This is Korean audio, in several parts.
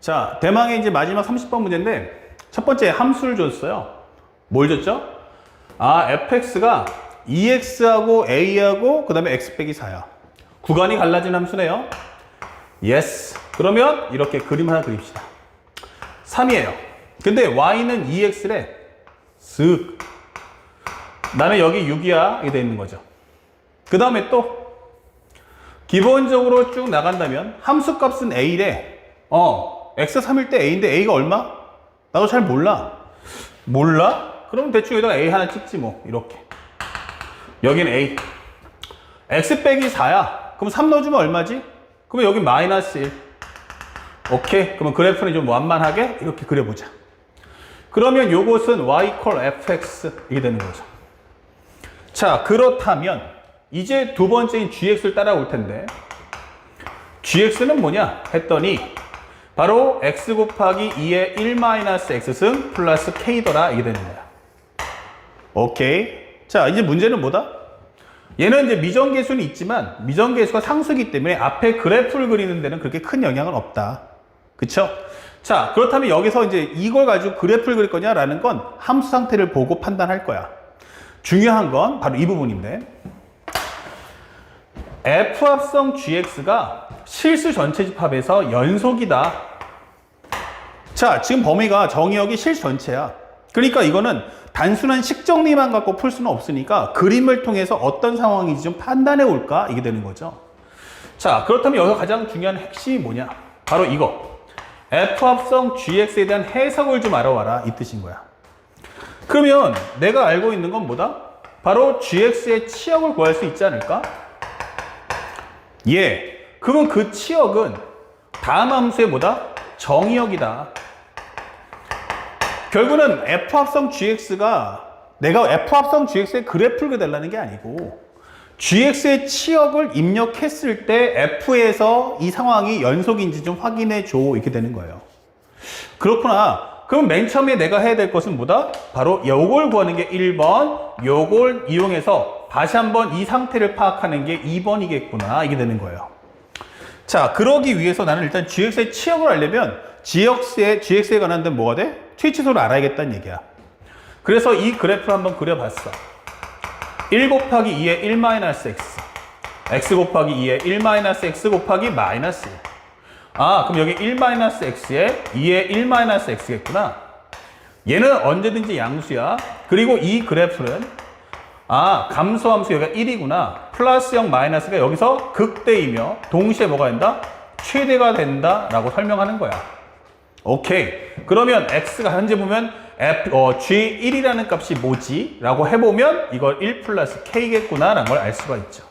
자, 대망의 이제 마지막 30번 문제인데 첫 번째 함수를 줬어요. 뭘 줬죠? 아, fx가 2x하고 a하고 그 다음에 x 빼기 4야. 구간이 갈라진 함수네요. yes. 그러면 이렇게 그림 하나 그립시다. 3이에요. 근데 y는 2x래. 쓱. 나는 여기 6이야. 이게 돼 있는 거죠. 그 다음에 또 기본적으로 쭉 나간다면 함수 값은 a래. 어, x 3일 때 a인데 a가 얼마? 나도 잘 몰라. 몰라? 그럼 대충 여기다가 a 하나 찍지 뭐. 이렇게. 여기는 a. x 빼기 4야. 그럼 3 넣어주면 얼마지? 그러면 여기 마이너스 1. 오케이. 그러면 그래프는 좀 완만하게 이렇게 그려보자. 그러면 요것은 y equal fx 이게 되는 거죠. 자, 그렇다면 이제 두 번째인 gx를 따라올 텐데 gx는 뭐냐 했더니 바로 x 곱하기 2의 1-x승 플러스 k더라 이게 되는 거야. 오케이. 자, 이제 문제는 뭐다? 얘는 이제 미정계수는 있지만 미정계수가 상수기 때문에 앞에 그래프를 그리는 데는 그렇게 큰 영향은 없다. 그쵸? 자, 그렇다면 여기서 이제 이걸 가지고 그래프를 그릴 거냐라는 건 함수 상태를 보고 판단할 거야. 중요한 건 바로 이 부분인데 F합성 GX가 실수 전체 집합에서 연속이다. 자, 지금 범위가 정의역이 실수 전체야. 그러니까 이거는 단순한 식정리만 갖고 풀 수는 없으니까 그림을 통해서 어떤 상황인지 좀 판단해 올까? 이게 되는 거죠. 자, 그렇다면 여기서 가장 중요한 핵심이 뭐냐? 바로 이거. F합성 GX에 대한 해석을 좀 알아와라. 이 뜻인 거야. 그러면 내가 알고 있는 건 뭐다? 바로 GX의 치역을 구할 수 있지 않을까? 예. 그건 그 치역은 다음 함수의 뭐다? 정의역이다. 결국은 F합성 GX가 내가 F합성 GX의 그래프를 그려달라는 게 아니고 GX의 치역을 입력했을 때 F에서 이 상황이 연속인지 좀 확인해 줘 이렇게 되는 거예요. 그렇구나. 그럼 맨 처음에 내가 해야 될 것은 뭐다? 바로 요걸 구하는 게 1번, 요걸 이용해서 다시 한번 이 상태를 파악하는 게 2번이겠구나. 이게 되는 거예요. 자, 그러기 위해서 나는 일단 GX의 치역을 알려면 GX에, GX에 관한 데는 뭐가 돼? 트위치소를 알아야겠다는 얘기야. 그래서 이 그래프를 한번 그려봤어. 1 곱하기 2의 1-x. x 곱하기 2의 1-x 곱하기 마이너스 1. 아, 그럼 여기 1-x에 2의 1-x겠구나. 얘는 언제든지 양수야. 그리고 이 그래프는 아, 감소함수 여기가 1이구나. 플러스 0 마이너스가 여기서 극대이며 동시에 뭐가 된다? 최대가 된다라고 설명하는 거야. 오케이. 그러면 x가 현재 보면 f 어, g1이라는 값이 뭐지? 라고 해보면 이걸 1 플러스 k겠구나 라는 걸 알 수가 있죠.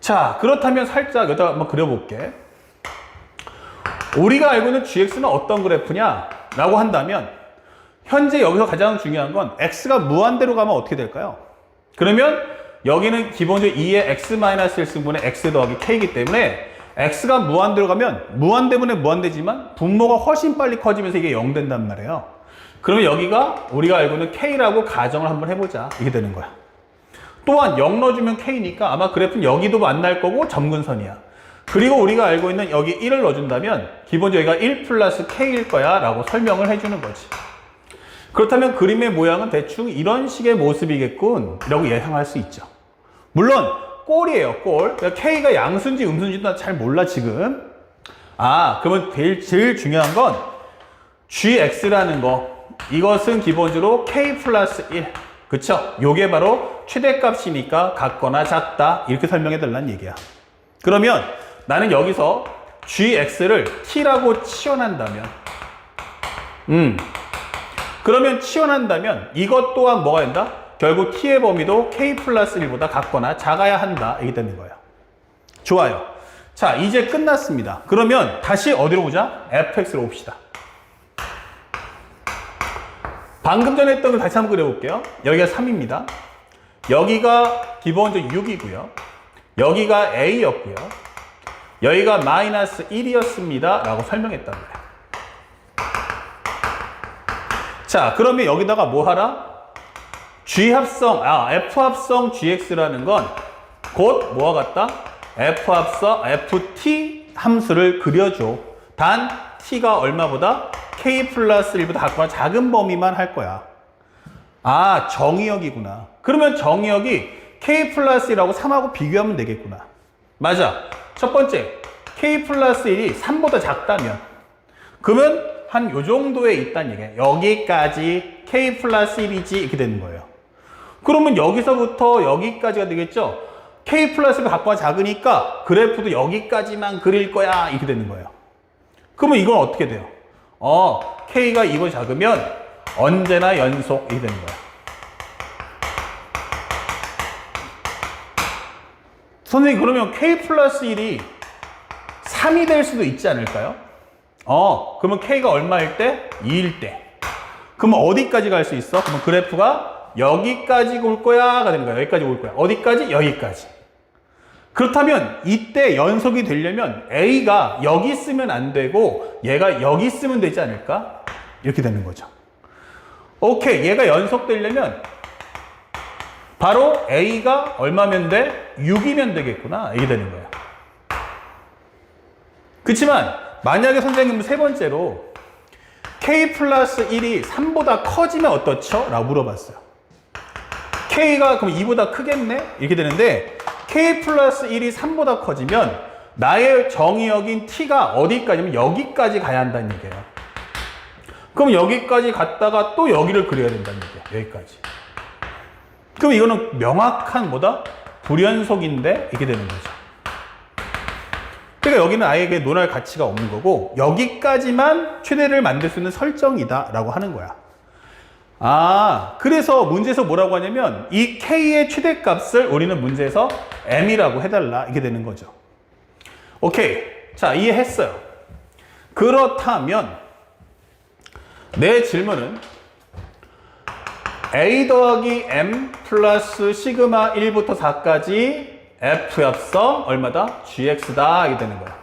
자, 그렇다면 살짝 여기다 한번 그려볼게. 우리가 알고 있는 gx는 어떤 그래프냐? 라고 한다면 현재 여기서 가장 중요한 건 x가 무한대로 가면 어떻게 될까요? 그러면 여기는 기본적으로 2의 x-1 승분의 x 더하기 k이기 때문에 x가 무한대로 가면 무한대분에 무한대지만 분모가 훨씬 빨리 커지면서 이게 0 된단 말이에요. 그러면 여기가 우리가 알고 있는 k라고 가정을 한번 해보자. 이게 되는 거야. 또한 0 넣어주면 k니까 아마 그래프는 여기도 만날 거고 점근선이야. 그리고 우리가 알고 있는 여기 1을 넣어준다면 기본적으로 여기가 1 플러스 k일 거야 라고 설명을 해주는 거지. 그렇다면 그림의 모양은 대충 이런 식의 모습이겠군 라고 예상할 수 있죠. 물론 꼴이에요 꼴. 그러니까 k가 양수인지 음수인지도 잘 몰라 지금. 아 그러면 제일, 제일 중요한 건 gx라는 거 이것은 기본적으로 k 플러스 1 그쵸? 요게 바로 최대값이니까 같거나 작다 이렇게 설명해 달라는 얘기야. 그러면 나는 여기서 gx를 t라고 치환한다면 음 그러면 치환한다면 이것 또한 뭐가 된다? 결국 t의 범위도 k 플러스 1보다 같거나 작아야 한다 이게 되는 거예요. 좋아요. 자 이제 끝났습니다. 그러면 다시 어디로 보자? fx로 봅시다. 방금 전에 했던 걸 다시 한번 그려볼게요. 여기가 3입니다. 여기가 기본적으로 6이고요. 여기가 a였고요. 여기가 마이너스 1이었습니다. 라고 설명했단 말이에요. 자, 그러면 여기다가 뭐 하라? G합성, 아, F합성 GX라는 건 곧 뭐와 같다? F합성, FT 함수를 그려줘. 단 t가 얼마보다 k 플러스 1보다 같거나 작은 범위만 할 거야. 아, 정의역이구나. 그러면 정의역이 k 플러스 1하고 3하고 비교하면 되겠구나. 맞아. 첫 번째, k 플러스 1이 3보다 작다면 그러면 한 요 정도에 있다는 얘기야. 여기까지 k 플러스 1이지 이렇게 되는 거예요. 그러면 여기서부터 여기까지가 되겠죠? k 플러스 1이 갖고 작으니까 그래프도 여기까지만 그릴 거야 이렇게 되는 거예요. 그러면 이건 어떻게 돼요? 어, k가 이거 작으면 언제나 연속 이렇게 되는 거야. 선생님 그러면 k 플러스 1이 3이 될 수도 있지 않을까요? 어, 그러면 k가 얼마일 때? 2일 때. 그러면 어디까지 갈 수 있어? 그러면 그래프가 여기까지 올 거야가 되는 거야. 여기까지 올 거야. 어디까지? 여기까지. 그렇다면 이때 연속이 되려면 a가 여기 쓰면 안 되고 얘가 여기 쓰면 되지 않을까? 이렇게 되는 거죠. 오케이. 얘가 연속되려면 바로 a가 얼마면 돼? 6이면 되겠구나. 이게 되는 거야. 그렇지만 만약에 선생님은 세 번째로 k 플러스 1이 3보다 커지면 어떻죠? 라고 물어봤어요. K가 그럼 2보다 크겠네? 이렇게 되는데 k 플러스 1이 3보다 커지면 나의 정의역인 t가 어디까지면 여기까지 가야 한다는 얘기예요. 그럼 여기까지 갔다가 또 여기를 그려야 된다는 얘기예요. 여기까지. 그럼 이거는 명확한 뭐다? 불연속인데 이렇게 되는 거죠. 그러니까 여기는 아예 그 논할 가치가 없는 거고 여기까지만 최대를 만들 수 있는 설정이다 라고 하는 거야. 아, 그래서 문제에서 뭐라고 하냐면 이 k의 최대값을 우리는 문제에서 m이라고 해달라 이렇게 되는 거죠. 오케이. 자, 이해했어요. 그렇다면 내 질문은 a 더하기 m 플러스 시그마 1부터 4까지 f 합성 얼마다? gx다 이게 되는 거야.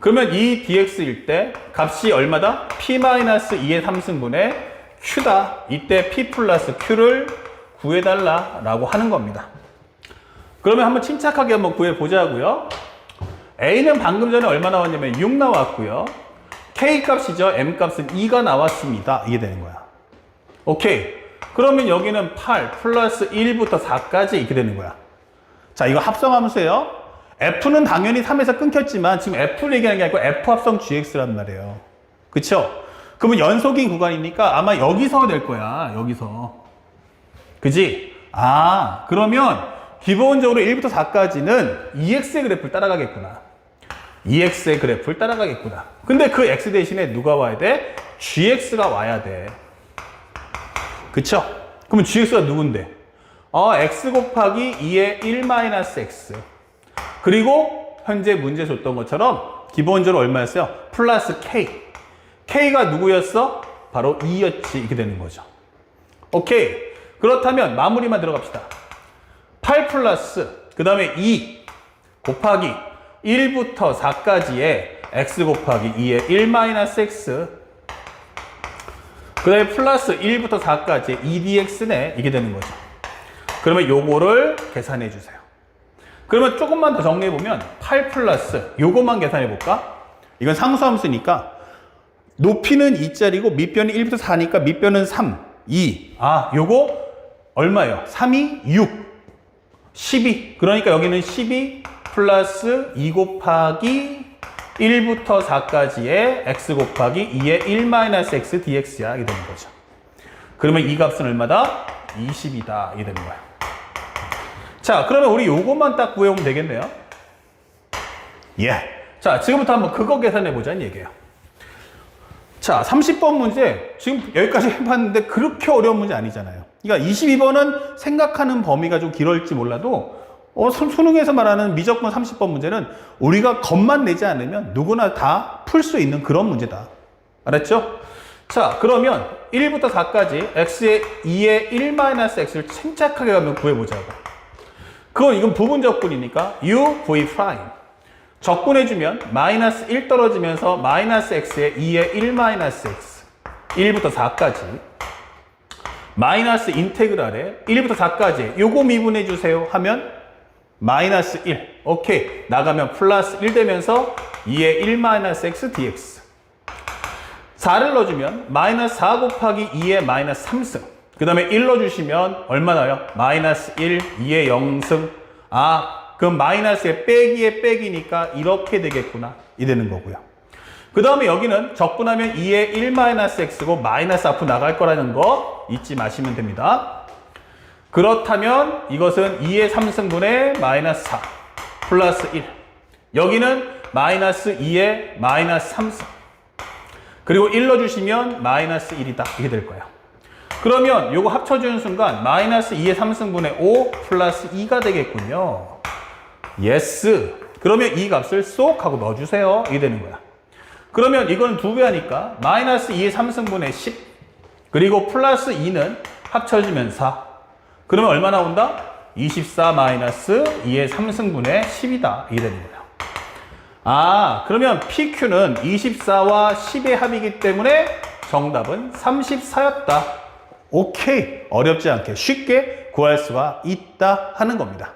그러면 이 dx일 때 값이 얼마다? p-2의 3승분의 q다. 이때 p 플러스 q를 구해달라 라고 하는 겁니다. 그러면 한번 침착하게 한번 구해보자고요. a는 방금 전에 얼마 나왔냐면 6 나왔고요. k 값이죠. m 값은 2가 나왔습니다. 이게 되는 거야. 오케이. 그러면 여기는 8 플러스 1부터 4까지 이렇게 되는 거야. 자, 이거 합성함수예요. F는 당연히 3에서 끊겼지만 지금 F를 얘기하는 게 아니고 F 합성 GX란 말이에요. 그쵸? 그러면 연속인 구간이니까 아마 여기서 될 거야. 여기서. 그지? 아, 그러면 기본적으로 1부터 4까지는 EX의 그래프를 따라가겠구나. EX의 그래프를 따라가겠구나. 근데 그 X 대신에 누가 와야 돼? GX가 와야 돼. 그쵸? 그러면 GX가 누군데? 어, x 곱하기 2의 1-x. 그리고 현재 문제 줬던 것처럼 기본적으로 얼마였어요? 플러스 k. k가 누구였어? 바로 2였지. 이렇게 되는 거죠. 오케이. 그렇다면 마무리만 들어갑시다. 8 플러스 그 다음에 2 곱하기 1부터 4까지의 x 곱하기 2의 1-x 그 다음에 플러스 1부터 4까지 2dx네 이게 되는 거죠. 그러면 요거를 계산해 주세요. 그러면 조금만 더 정리해 보면 8 플러스 요것만 계산해 볼까? 이건 상수함수니까 높이는 2짜리고 밑변이 1부터 4니까 밑변은 3, 2. 아, 요거 얼마예요? 3이 6, 12. 그러니까 여기는 12 플러스 2 곱하기 1부터 4까지의 x 곱하기 2의 1-x dx야. 이게 되는 거죠. 그러면 이 값은 얼마다? 20이다. 이게 되는 거야. 자, 그러면 우리 요것만 딱 구해오면 되겠네요. 예. 자, 지금부터 한번 그거 계산해 보자는 얘기예요. 자, 30번 문제 지금 여기까지 해봤는데 그렇게 어려운 문제 아니잖아요. 그러니까 22번은 생각하는 범위가 좀 길을지 몰라도 어, 수- 수능에서 말하는 미적분 30번 문제는 우리가 겁만 내지 않으면 누구나 다 풀 수 있는 그런 문제다. 알았죠? 자, 그러면 1부터 4까지 x의 2의 1-x를 침착하게 가면 구해보자고. 그건 이건 부분 적분이니까 u v 프라임. 적분해주면 마이너스 1 떨어지면서 마이너스 x의 2의 1-x 1부터 4까지. 마이너스 인테그랄에 1부터 4까지. 요거 미분해 주세요. 하면 마이너스 1 오케이. 나가면 플러스 1 되면서 2의 1-x dx. 4를 넣어주면 마이너스 4 곱하기 2의 마이너스 3승. 그 다음에 1 넣어주시면 얼마 나요? 마이너스 1, 2의 0승. 아 그럼 마이너스에 빼기에 빼기니까 이렇게 되겠구나. 이 되는 거고요. 그 다음에 여기는 적분하면 2의 1-x고 마이너스 앞으로 나갈 거라는 거 잊지 마시면 됩니다. 그렇다면 이것은 2의 3승분의 마이너스 4 플러스 1 여기는 마이너스 2의 마이너스 3승 그리고 1 넣어주시면 마이너스 1이다. 이렇게 될 거예요. 그러면 요거 합쳐주는 순간 마이너스 2의 3승분의 5 플러스 2가 되겠군요 예스 그러면 이 값을 쏙 하고 넣어주세요 이게 되는 거야 그러면 이거는 두배 하니까 마이너스 2의 3승분의 10 그리고 플러스 2는 합쳐지면 4 그러면 얼마 나온다? 24 마이너스 2의 3승분의 10이다 이게 되는 거예요 아, 그러면 PQ는 24와 10의 합이기 때문에 정답은 34였다. 오케이. 어렵지 않게 쉽게 구할 수가 있다 하는 겁니다.